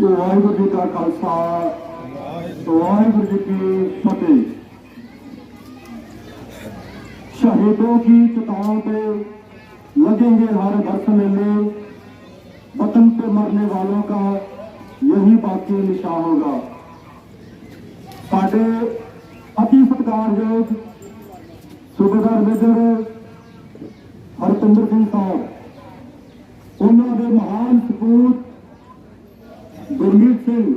ਵਾਹਿਗੁਰੂ ਜੀ ਕਾ ਖਾਲਸਾ ਵਾਹਿਗੁਰੂ ਜੀ ਕੀ ਫਤਿਹ शहीदों की चिताओं पे लगेंगे हर बरस मेले वतन पे मरने वालों का यही बाकी निशान होगा ਸਾਡੇ ਅਤੀ ਸਤਿਕਾਰਯੋਗ ਸੂਬੇਦਾਰ ਮੇਜਰ ਹਰਪਿੰਦਰ ਸਿੰਘ ਸਾਹਿਬ ਉਹਨਾਂ ਦੇ ਮਹਾਨ ਸਪੂਤ ਗੁਰਮੀਤ ਸਿੰਘ,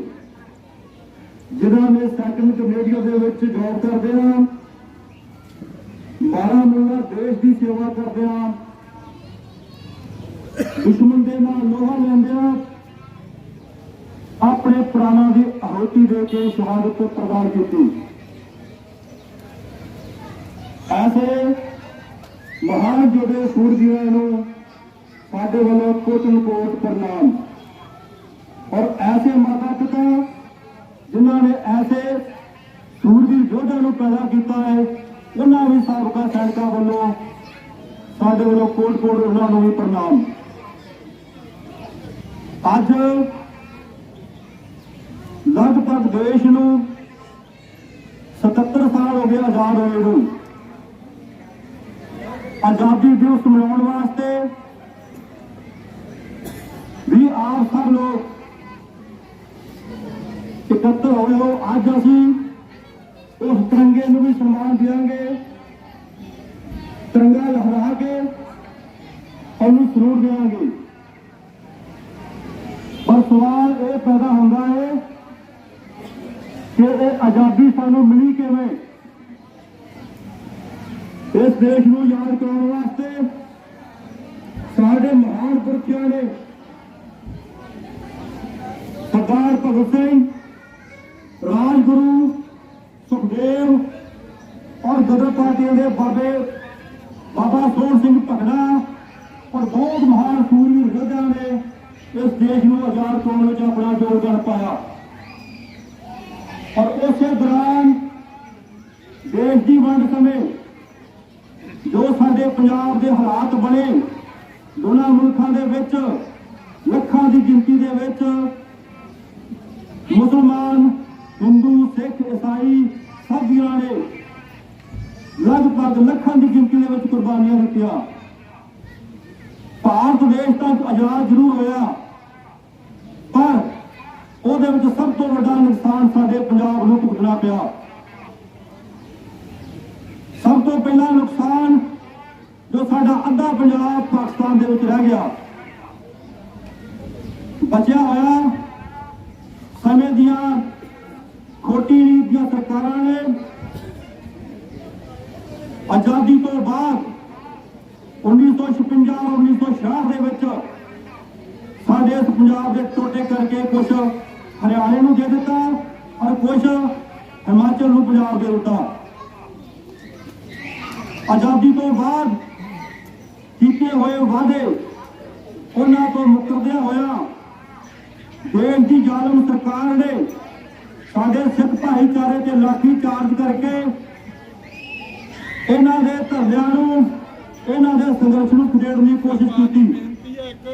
ਜਿਨ੍ਹਾਂ ਨੇ ਸੈਕੰਡ ਕਮੇਡੀਆ ਦੇ ਵਿੱਚ ਜੌਬ ਕਰਦੇ ਆ ਮਾਰਾ ਮੁੱਲਾ ਦੇਸ਼ ਦੀ ਸੇਵਾ ਕਰਦੇ ਆ, ਦੁਸ਼ਮਣ ਦੇ ਨਾਲ ਲੋਹਾ ਲੈਂਦੇ ਆ, ਆਪਣੇ ਪ੍ਰਾਣਾਂ ਦੀ ਆਹੂਤੀ ਦੇ ਕੇ ਸ਼ਹਾਦਤ ਪ੍ਰਦਾਨ ਕੀਤੀ। ਐਸੇ ਮਹਾਨ ਜੋੜੇ ਸੂਰਜੀਆਂ ਨੂੰ ਸਾਡੇ ਵੱਲੋਂ ਕੋਟਨ ਕੋਟ ਪ੍ਰਣਾਮ। ਔਰ ਐਸੇ ਮਾਤਾ ਪਿਤਾ ਜਿਨ੍ਹਾਂ ਨੇ ਐਸੇ ਸੂਰਜੀ ਯੋਧਿਆਂ ਨੂੰ ਪੈਦਾ ਕੀਤਾ ਹੈ, ਉਹਨਾਂ ਵੀ ਸਾਬਕਾ ਸੈਨਿਕਾਂ ਵੱਲੋਂ ਸਾਡੇ ਵੱਲੋਂ ਕੋਟ ਕੋਟ ਉਹਨਾਂ ਨੂੰ ਵੀ ਪ੍ਰਣਾਮ। ਅੱਜ ਲਗਭਗ ਦੇਸ਼ ਨੂੰ 77 ਸਾਲ ਹੋ ਗਏ ਆਜ਼ਾਦ ਹੋਏ ਨੂੰ। ਆਜ਼ਾਦੀ ਦਿਵਸ ਮਨਾਉਣ ਵਾਸਤੇ ਵੀ ਆਪ ਸਭ ਲੋਕ ਇਕੱਤਰ ਹੋਏ ਹੋ ਅੱਜ ਅਸੀਂ ਉਸ ਤਿਰੰਗੇ ਨੂੰ ਵੀ ਸਨਮਾਨ ਦੇਵਾਂਗੇ ਤਿਰੰਗਾ ਲਹਿਰਾ ਕੇ ਉਹਨੂੰ ਸਰੂਰ ਦੇਵਾਂਗੇ ਪਰ ਸਵਾਲ ਇਹ ਪੈਦਾ ਹੁੰਦਾ ਹੈ ਕਿ ਇਹ ਆਜ਼ਾਦੀ ਸਾਨੂੰ ਮਿਲੀ ਕਿਵੇਂ? ਇਸ ਦੇਸ਼ ਨੂੰ ਯਾਦ ਕਰਾਉਣ ਵਾਸਤੇ ਸਾਡੇ ਮਹਾਨ ਪੁਰਖਿਆਂ ਨੇ ਸਰਦਾਰ ਭਗਤ ਸਿੰਘ ਗੁਰੂ ਸੁਖਦੇਵ ਔਰ ਗਦਰ ਪਾਰਟੀਆਂ ਦੇ ਬਾਬੇ ਬਾਬਾ ਸੋਹਣ ਸਿੰਘ ਭਗੜਾ ਔਰ ਬਹੁਤ ਮਹਾਨ ਸੂਰਵੀਰ ਯੋਧਿਆਂ ਨੇ ਇਸ ਦੇਸ਼ ਨੂੰ ਆਜ਼ਾਦ ਕਰਾਉਣ ਵਿੱਚ ਆਪਣਾ ਯੋਗਦਾਨ ਪਾਇਆ। ਔਰ ਉਸੇ ਦੌਰਾਨ ਦੇਸ਼ ਦੀ ਵੰਡ ਸਮੇਂ ਜੋ ਸਾਡੇ ਪੰਜਾਬ ਦੇ ਹਾਲਾਤ ਬਣੇ, ਦੋਨਾਂ ਮੁਲਕਾਂ ਦੇ ਵਿੱਚ, ਲੱਖਾਂ ਦੀ ਗਿਣਤੀ ਦੇ ਵਿੱਚ ਮੁਸਲਮਾਨ ਹਿੰਦੂ ਸਿੱਖ ਈਸਾਈ ਸਭ ਵੀਰਾਂ ਨੇ ਲਗਭਗ ਲੱਖਾਂ ਦੀ ਗਿਣਤੀ ਦੇ ਵਿੱਚ ਕੁਰਬਾਨੀਆਂ ਦਿੱਤੀਆਂ। ਭਾਰਤ ਦੇਸ਼ ਤਾਂ ਆਜ਼ਾਦ ਜ਼ਰੂਰ ਹੋਇਆ। ਪਰ ਉਹਦੇ ਵਿੱਚ ਸਭ ਤੋਂ ਵੱਡਾ ਨੁਕਸਾਨ ਸਾਡੇ ਪੰਜਾਬ ਨੂੰ ਭੁਗਤਣਾ ਪਿਆ। ਸਭ ਤੋਂ ਪਹਿਲਾ ਨੁਕਸਾਨ ਜੋ ਸਾਡਾ ਅੱਧਾ ਪੰਜਾਬ ਪਾਕਿਸਤਾਨ ਦੇ ਵਿੱਚ ਰਹਿ ਗਿਆ। ਬਚਿਆ ਹੋਇਆ ਸਮੇਂ ਦੀਆਂ ਖੋਟੀ ਨੀਤ ਦੀਆਂ ਸਰਕਾਰਾਂ ਨੇ ਆਜ਼ਾਦੀ ਤੋਂ ਬਾਅਦ 1956 ਔਰ 1966 ਦੇ ਵਿੱਚ ਸਾਡੇ ਇਸ ਪੰਜਾਬ ਦੇ ਟੋਟੇ ਕਰਕੇ ਕੁਝ ਹਰਿਆਣੇ ਨੂੰ ਦੇ ਦਿੱਤਾ ਔਰ ਕੁਝ ਹਿਮਾਚਲ ਨੂੰ ਪੰਜਾਬ ਦੇ ਦਿੱਤਾ। ਆਜ਼ਾਦੀ ਤੋਂ ਬਾਅਦ ਕੀਤੇ ਹੋਏ ਵਾਅਦੇ ਉਹਨਾਂ ਤੋਂ ਮੁਕਰਦਿਆਂ ਹੋਇਆ ਦੇਸ਼ ਦੀ ਜ਼ਾਲਮ ਸਰਕਾਰ ਨੇ ਸਾਡੇ ਸਿੱਖ ਭਾਈਚਾਰੇ ਤੇ ਲਾਠੀ ਚਾਰਜ ਕਰਕੇ ਇਹਨਾਂ ਦੇ ਧਰਨਿਆਂ ਨੂੰ, ਇਹਨਾਂ ਦੇ ਸੰਘਰਸ਼ ਨੂੰ ਖੜੇੜਨ ਦੀ ਕੋਸ਼ਿਸ਼ ਕੀਤੀ।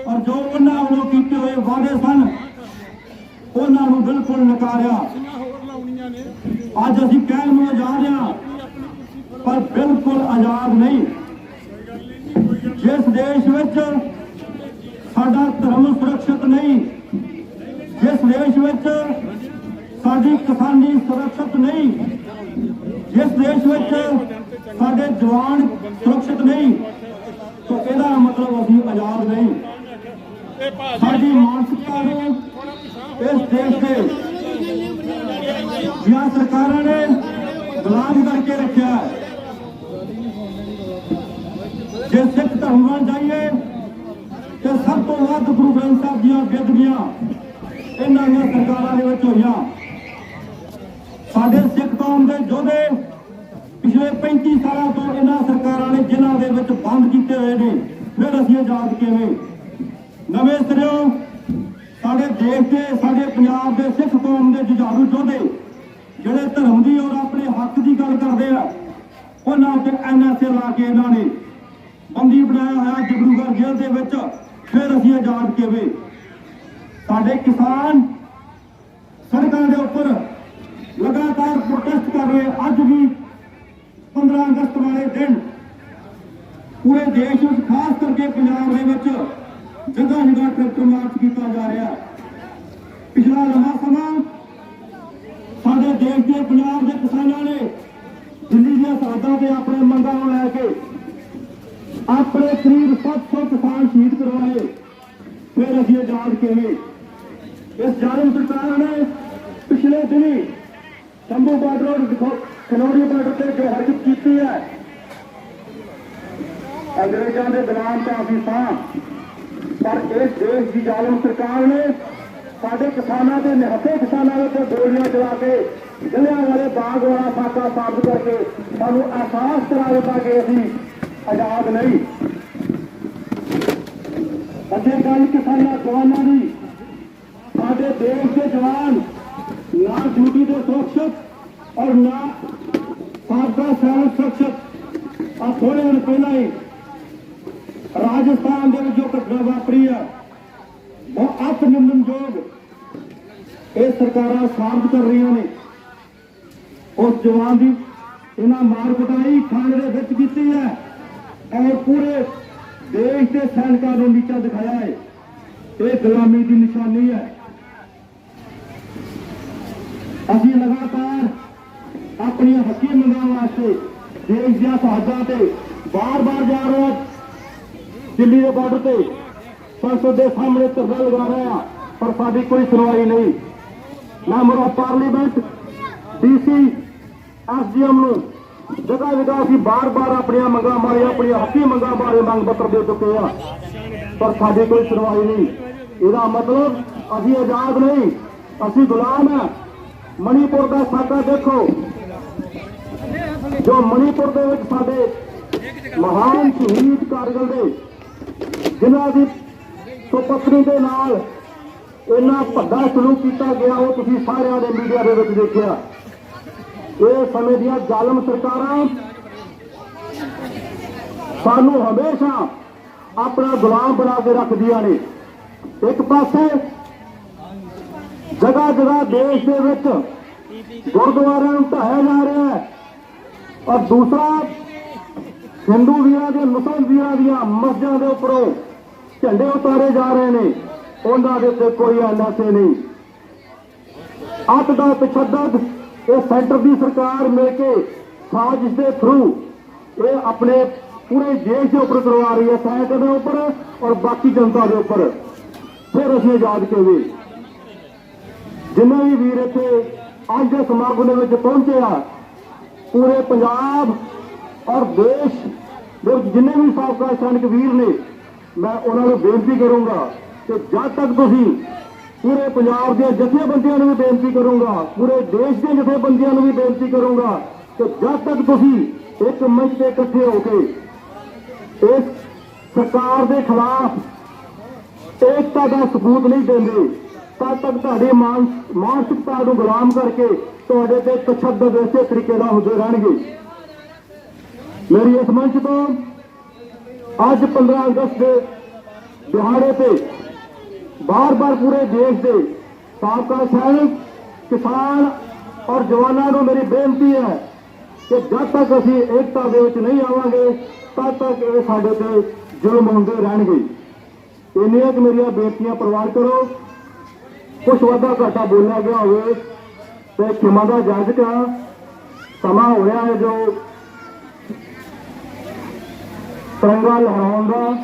ਔਰ ਜੋ ਉਹਨਾਂ ਵੱਲੋਂ ਕੀਤੇ ਹੋਏ ਵਾਅਦੇ ਸਨ, ਉਹਨਾਂ ਨੂੰ ਬਿਲਕੁਲ ਨਕਾਰਿਆ। ਅੱਜ ਅਸੀਂ ਕਹਿਣ ਨੂੰ ਆਜ਼ਾਦ ਹਾਂ, ਪਰ ਬਿਲਕੁਲ ਆਜ਼ਾਦ ਨਹੀਂ। ਜਿਸ ਦੇਸ਼ ਵਿੱਚ ਸਾਡਾ ਧਰਮ ਸੁਰੱਖਿਅਤ ਨਹੀਂ, ਜਿਸ ਦੇਸ਼ ਵਿੱਚ ਸਾਡੀ ਕਿਸਾਨੀ ਸੁਰੱਖਿਅਤ ਨਹੀਂ। ਜਿਸ ਦੇਸ਼ ਵਿੱਚ ਸਾਡੇ ਜਵਾਨ ਸੁਰੱਖਿਅਤ ਨਹੀਂ, ਤਾਂ ਇਹਦਾ ਮਤਲਬ ਅਸੀਂ ਆਜ਼ਾਦ ਨਹੀਂ। ਸਾਡੀ ਮਾਨਸਿਕਤਾ ਨੂੰ ਇਸ ਦੇਸ਼ ਦੇ ਜਿਆ ਸਰਕਾਰਾਂ ਨੇ ਗੁਲਾਮ ਕਰਕੇ ਰੱਖਿਆ ਜੇ ਸਿੱਖ ਧਰਮ ਵੱਲ ਜਾਈਏ, ਤੇ ਸਭ ਤੋਂ ਵੱਧ ਗੁਰੂ ਗ੍ਰੰਥ ਸਾਹਿਬ ਦੀਆਂ ਬੇਦਬੀਆਂ ਇਹਨਾਂ ਦੀਆਂ ਸਰਕਾਰਾਂ ਦੇ ਵਿੱਚ ਹੋਈਆਂ। ਸਾਡੇ ਸਿੱਖ ਕੌਮ ਦੇ ਯੋਧੇ ਪਿਛਲੇ 35 ਸਾਲਾਂ ਤੋਂ ਇਹਨਾਂ ਸਰਕਾਰਾਂ ਨੇ ਜਿਨ੍ਹਾਂ ਦੇ ਵਿੱਚ ਬੰਦ ਕੀਤੇ ਹੋਏ ਨੇ, ਫਿਰ ਅਸੀਂ ਆਜ਼ਾਦ ਕਿਵੇਂ? ਨਵੇਂ ਸਿਰਿਓਂ ਸਾਡੇ ਦੇਸ਼ ਦੇ, ਸਾਡੇ ਪੰਜਾਬ ਦੇ ਸਿੱਖ ਕੌਮ ਦੇ ਜੁਝਾਰੂ ਯੋਧੇ ਜਿਹੜੇ ਧਰਮ ਦੀ ਔਰ ਆਪਣੇ ਹੱਕ ਦੀ ਗੱਲ ਕਰਦੇ ਆ, ਉਹਨਾਂ ਉੱਤੇ ਐਨਐਸਏ ਲਾ ਕੇ ਇਹਨਾਂ ਨੇ ਬੰਦੀ ਬਣਾਇਆ ਹੋਇਆ ਡਿਬਰੂਗੜ੍ਹ ਜੇਲ੍ਹ ਦੇ ਵਿੱਚ, ਫਿਰ ਅਸੀਂ ਆਜ਼ਾਦ ਕਿਵੇਂ? ਸਾਡੇ ਕਿਸਾਨ ਸੜਕਾਂ ਦੇ ਉੱਪਰ ਪ੍ਰੋਟੈਸਟ ਕਰ ਰਹੇ ਅੱਜ ਵੀ 15 ਅਗਸਤ ਵਾਲੇ ਦਿਨ ਪੂਰੇ ਦੇਸ਼ ਵਿੱਚ, ਖਾਸ ਕਰਕੇ ਪੰਜਾਬ ਦੇ ਵਿੱਚ ਜਗ੍ਹਾ ਜਗ੍ਹਾ ਟਰੈਕਟਰ ਮਾਰਚ ਕੀਤਾ ਜਾ ਰਿਹਾ ਪਿਛਲਾ ਲੰਮਾ ਸਮਾਂ ਸਾਡੇ ਦੇਸ਼ ਦੇ ਪੰਜਾਬ ਦੇ ਕਿਸਾਨਾਂ ਨੇ ਦਿੱਲੀ ਦੀਆਂ ਸਰਹੱਦਾਂ ਤੇ ਆਪਣੇ ਮੰਗਾਂ ਨੂੰ ਲੈ ਕੇ ਆਪਣੇ ਕਰੀਬ 700 ਕਿਸਾਨ ਸ਼ਹੀਦ ਕਰਵਾਏ। ਫਿਰ ਅਸੀਂ ਆਜ਼ਾਦ ਕਿਵੇਂ? ਇਸ ਜ਼ਾਲਮ ਸਰਕਾਰ ਨੇ ਪਿਛਲੇ ਦਿਨੀ ਸ਼ੰਭੂ ਬਾਰਡਰ ਔਰ ਖਨੌਰੀ ਬਾਰਡਰ ਤੇ ਜੋ ਹਰਕਤ ਕੀਤੀ ਹੈ। ਅੰਗਰੇਜ਼ਾਂ ਦੇ ਗੁਲਾਮ ਤਾਂ ਅਸੀਂ ਸਾਂ, ਪਰ ਇਸ ਦੇਸ਼ ਦੀ ਜ਼ਾਲਮ ਸਰਕਾਰ ਨੇ ਸਾਡੇ ਕਿਸਾਨਾਂ ਦੇ, ਨਿਹੱਥੇ ਕਿਸਾਨਾਂ ਦੇ ਉੱਤੇ ਗੋਲੀਆਂ ਚਲਾ ਕੇ, ਜ਼ਿਲ੍ਹਿਆਂ ਵਾਲੇ ਬਾਗ ਵਾਲਾ ਸਾਕਾ ਸਾਬਤ ਕਰਕੇ ਸਾਨੂੰ ਅਹਿਸਾਸ ਕਰਾ ਦਿੱਤਾ ਕਿ ਅਸੀਂ ਆਜ਼ਾਦ ਨਹੀਂ। ਅੱਗੇ ਗੱਲ ਕਿਸਾਨਾਂ, ਜਵਾਨਾਂ ਦੀ। ਸਾਡੇ ਦੇਸ਼ ਦੇ ਜਵਾਨ ਨਾ ਡਿਊਟੀ ਦੇ ਸੁਰੱਖਿਅਤ ਔਰ ਨਾ ਸਾਬਕਾ ਸੈਨਿਕ ਸੁਰੱਖਿਅਤ ਆ ਥੋੜੇ ਦਿਨ ਪਹਿਲਾਂ ਹੀ ਰਾਜਸਥਾਨ ਦੇ ਵਿੱਚ ਜੋ ਘਟਨਾ ਵਾਪਰੀ ਆ ਉਹ ਅਤ ਨਿੰਦਨਯੋਗ ਇਹ ਸਰਕਾਰਾਂ ਸਾਬਤ ਕਰ ਰਹੀਆਂ ਨੇ ਉਸ ਜਵਾਨ ਦੀ ਇਹਨਾਂ ਮਾਰ ਕੁਟਾਈ ਖਾਣੇ ਦੇ ਵਿੱਚ ਕੀਤੀ ਹੈ ਔਰ ਪੂਰੇ ਦੇਸ਼ ਦੇ ਸੈਨਿਕਾਂ ਨੂੰ ਨੀਚਾ ਦਿਖਾਇਆ ਹੈ ਇਹ ਗੁਲਾਮੀ ਦੀ ਨਿਸ਼ਾਨੀ ਹੈ ਅਸੀਂ ਲਗਾਤਾਰ ਆਪਣੀਆਂ ਹੱਕੀ ਮੰਗਾਂ ਵਾਸਤੇ ਦੇਸ਼ ਦੀਆਂ ਸਰਹੱਦਾਂ ਤੇ ਬਾਰ-ਬਾਰ ਜਾ ਰਹੇ ਹਾਂ। ਦਿੱਲੀ ਦੇ ਬਾਰਡਰ ਤੇ ਸੰਸਦ ਦੇ ਸਾਹਮਣੇ ਧਰਨਾ ਲਗਾ ਰਹੇ ਹਾਂ, ਪਰ ਸਾਡੀ ਕੋਈ ਸੁਣਵਾਈ ਨਹੀਂ। Member of parliament DC SDM ਨੂੰ ਜਗ੍ਹਾ ਜਗ੍ਹਾ ਅਸੀਂ ਬਾਰ-ਬਾਰ ਆਪਣੀਆਂ ਮੰਗਾਂ ਬਾਰੇ, ਆਪਣੀਆਂ ਹੱਕੀ ਮੰਗਾਂ ਬਾਰੇ ਮੰਗ ਪੱਤਰ ਦੇ ਚੁੱਕੇ ਹਾਂ। ਪਰ ਸਾਡੀ ਕੋਈ ਸੁਣਵਾਈ ਨਹੀਂ। ਇਹਦਾ ਮਤਲਬ ਅਸੀਂ ਆਜ਼ਾਦ ਨਹੀਂ, ਅਸੀਂ ਗੁਲਾਮ ਹਾਂ। ਮਣੀਪੁਰ ਦਾ ਸਾਕਾ ਦੇਖੋ। ਜੋ ਮਣੀਪੁਰ ਦੇ ਵਿੱਚ ਸਾਡੇ ਮਹਾਨ ਸ਼ਹੀਦ ਕਾਰਗਲ ਦੇ, ਜਿਨ੍ਹਾਂ ਦੀ ਸੁਪਤਨੀ ਦੇ ਨਾਲ ਇੰਨਾ ਭੱਦਾ ਸਲੂਕ ਕੀਤਾ ਗਿਆ, ਉਹ ਤੁਸੀਂ ਸਾਰਿਆਂ ਦੇ ਮੀਡੀਆ ਦੇ ਵਿੱਚ ਦੇਖਿਆ। ਇਹ ਸਮੇਂ ਦੀਆਂ ਜ਼ਾਲਮ ਸਰਕਾਰਾਂ ਸਾਨੂੰ ਹਮੇਸ਼ਾ ਆਪਣਾ ਗੁਲਾਮ ਬਣਾ ਕੇ ਰੱਖਦੀਆਂ ਨੇ। ਇੱਕ ਪਾਸੇ ਜਗ੍ਹਾ ਜਗ੍ਹਾ ਦੇਸ਼ ਦੇ ਵਿੱਚ ਗੁਰਦੁਆਰਿਆਂ ਨੂੰ ਢਾਇਆ ਜਾ ਰਿਹਾ ਹੈ। ਔਰ ਦੂਸਰਾ, ਹਿੰਦੂ ਵੀਰਾਂ ਦੇ, ਮੁਸਲਮਾਨ ਵੀਰਾਂ ਦੀਆਂ ਮਸਜਿਦਾਂ ਦੇ ਉੱਪਰੋਂ ਝੰਡੇ ਉਤਾਰੇ ਜਾ ਰਹੇ ਨੇ। ਉਹਨਾਂ ਦੇ ਉੱਤੇ ਕੋਈ ਐਨਐਸਏ ਨਹੀਂ। ਅੱਤ ਦਾ ਤਸ਼ੱਦਦ ਇਹ ਸੈਂਟਰ ਦੀ ਸਰਕਾਰ ਮਿਲ ਕੇ ਸਾਜ਼ਿਸ਼ ਦੇ ਥਰੂ ਇਹ ਆਪਣੇ ਪੂਰੇ ਦੇਸ਼ ਦੇ ਉੱਪਰ ਕਰਵਾ ਰਹੀ ਹੈ, ਸੈਂਟਰ ਦੇ ਉੱਪਰ ਔਰ ਬਾਕੀ ਜਨਤਾ ਦੇ ਉੱਪਰ। ਫਿਰ ਅਸੀਂ ਆਜ਼ਾਦ ਕਿਵੇਂ ਜਿੰਨੇ ਵੀ ਵੀਰ ਇੱਥੇ ਅੱਜ ਦੇ ਸਮਾਗਮ ਦੇ ਵਿੱਚ ਪਹੁੰਚੇ ਆ, ਪੂਰੇ ਪੰਜਾਬ ਔਰ ਦੇਸ਼ ਦੇ ਜਿੰਨੇ ਵੀ ਸਾਬਕਾ ਸੈਨਿਕ ਵੀਰ ਨੇ, ਮੈਂ ਉਹਨਾਂ ਨੂੰ ਬੇਨਤੀ ਕਰੂੰਗਾ ਕਿ ਜਦ ਤੱਕ ਤੁਸੀਂ ਪੂਰੇ ਪੰਜਾਬ ਦੇ ਜਥੇਬੰਦੀਆਂ ਨੂੰ ਵੀ ਬੇਨਤੀ ਕਰੂੰਗਾ, ਪੂਰੇ ਦੇਸ਼ ਦੇ ਜਥੇਬੰਦੀਆਂ ਨੂੰ ਵੀ ਬੇਨਤੀ ਕਰੂੰਗਾ ਕਿ ਜਦ ਤੱਕ ਤੁਸੀਂ ਇੱਕ ਮੰਚ ਤੇ ਇਕੱਠੇ ਹੋ ਕੇ ਇਸ ਸਰਕਾਰ ਦੇ ਖਿਲਾਫ ਏਕਤਾ ਦਾ ਸਬੂਤ ਨਹੀਂ ਦਿੰਦੇ ਤਦ ਤੱਕ ਤੁਹਾਡੀ ਮਾਨ ਮਾਨਸਿਕਤਾ ਨੂੰ ਗੁਲਾਮ ਕਰਕੇ ਤੁਹਾਡੇ ਤੇ ਤਸ਼ੱਦਦ ਇਸੇ ਤਰੀਕੇ ਨਾਲ ਹੁੰਦੇ ਰਹਿਣਗੇ। ਮੇਰੀ ਇਸ ਮੰਚ ਤੋਂ ਅੱਜ 15 ਅਗਸਤ ਦੇ ਦਿਹਾੜੇ ਤੇ ਬਾਰ-ਬਾਰ ਪੂਰੇ ਦੇਸ਼ ਦੇ ਸਾਬਕਾ ਸੈਨਿਕ, ਕਿਸਾਨ ਔਰ ਜਵਾਨਾਂ ਨੂੰ ਮੇਰੀ ਬੇਨਤੀ ਹੈ ਕਿ ਜਦ ਤੱਕ ਅਸੀਂ ਏਕਤਾ ਦੇ ਵਿੱਚ ਨਹੀਂ ਆਵਾਂਗੇ, ਤਦ ਤੱਕ ਇਹ ਸਾਡੇ ਤੇ ਜ਼ੁਲਮ ਹੁੰਦੇ ਰਹਿਣਗੇ। ਇੰਨੀਆਂ ਕਿ ਮੇਰੀਆਂ ਬੇਨਤੀਆਂ ਪ੍ਰਵਾਨ ਕਰੋ। ਕੁਛ ਵਾਧਾ ਘਾਟਾ ਬੋਲਿਆ ਗਿਆ ਹੋਵੇ ਤੇ ਖਿਮਾ ਦਾ ਜਾਜਕ ਸਮਾਂ ਹੋਇਆ ਹੈ ਜੋ ਤਿਰੰਗਾ ਲਹਿਰਾਉਣ ਦਾ,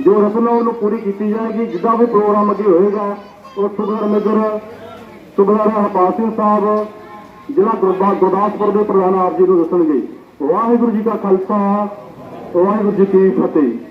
ਜੋ ਰਸਮ ਹੈ ਉਹਨੂੰ ਪੂਰੀ ਕੀਤੀ ਜਾਏਗੀ, ਜਿੱਦਾਂ ਵੀ ਪ੍ਰੋਗਰਾਮ ਅੱਗੇ ਹੋਏਗਾ, ਉਹ ਸੁਬਰ ਮੇਜਰ ਸੁਬਰ ਹਰਪਾਲ ਸਿੰਘ ਸਾਹਿਬ, ਜ਼ਿਲ੍ਹਾ ਗੁਰਬਾ- ਗੁਰਦਾਸਪੁਰ ਦੇ ਪ੍ਰਧਾਨ ਆਪ ਜੀ ਨੂੰ ਦੱਸਣਗੇ। ਵਾਹਿਗੁਰੂ ਜੀ ਕਾ ਖਾਲਸਾ, ਵਾਹਿਗੁਰੂ ਜੀ ਕੀ ਫਤਿਹ।